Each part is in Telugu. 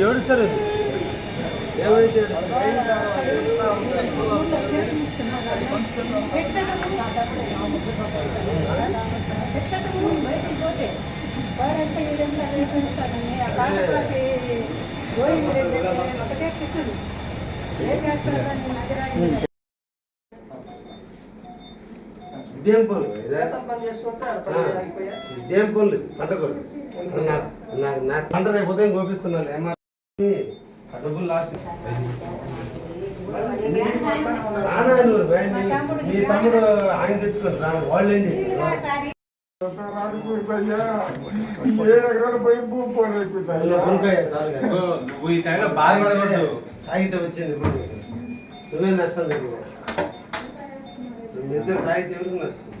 ఏడుస్తారు ఏమైతే ఇదేం పనులు ఇదే పని చేసుకుంటే ఆడ పని ఆగిపోయా? ఇదేం పనులు? పంటకోడు నాకు నా పంట రేపు ఉదయం కోపిస్తున్నాను ఏమా డబ్బులు లాస్ట్. మీ తమ్ముడు ఆయన తెచ్చుకోండి రాను వాళ్ళు ఏం చేశారు? ఏడు ఎకరాలు పోయి భూమి బాధపడకూడదు తాగితే వచ్చింది. నువ్వే నష్టం ఇద్దరు తాగితే ఎవరికి నష్టం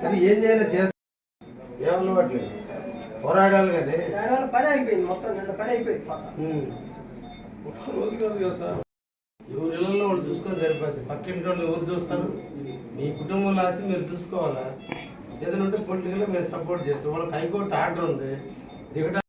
సరే ఏం చేయాలో చేస్తా. ఏం అలవాట్లేదు. పోరాడాలి దానివల్ల పని అయిపోయింది. మొత్తం నిన్న పని అయిపోయింది. ఎవరి ఇళ్ళల్లో వాళ్ళు చూసుకొని సరిపోతుంది పక్కింటి వాళ్ళు ఎవరు చూస్తారు? మీ కుటుంబంలో ఆస్తి మీరు చూసుకోవాలా? ఏదైనా ఉంటే పొలిటికల్గా మేము సపోర్ట్ చేస్తాం వాళ్ళకి హైకోర్టు ఆర్డర్ ఉంది. దిగట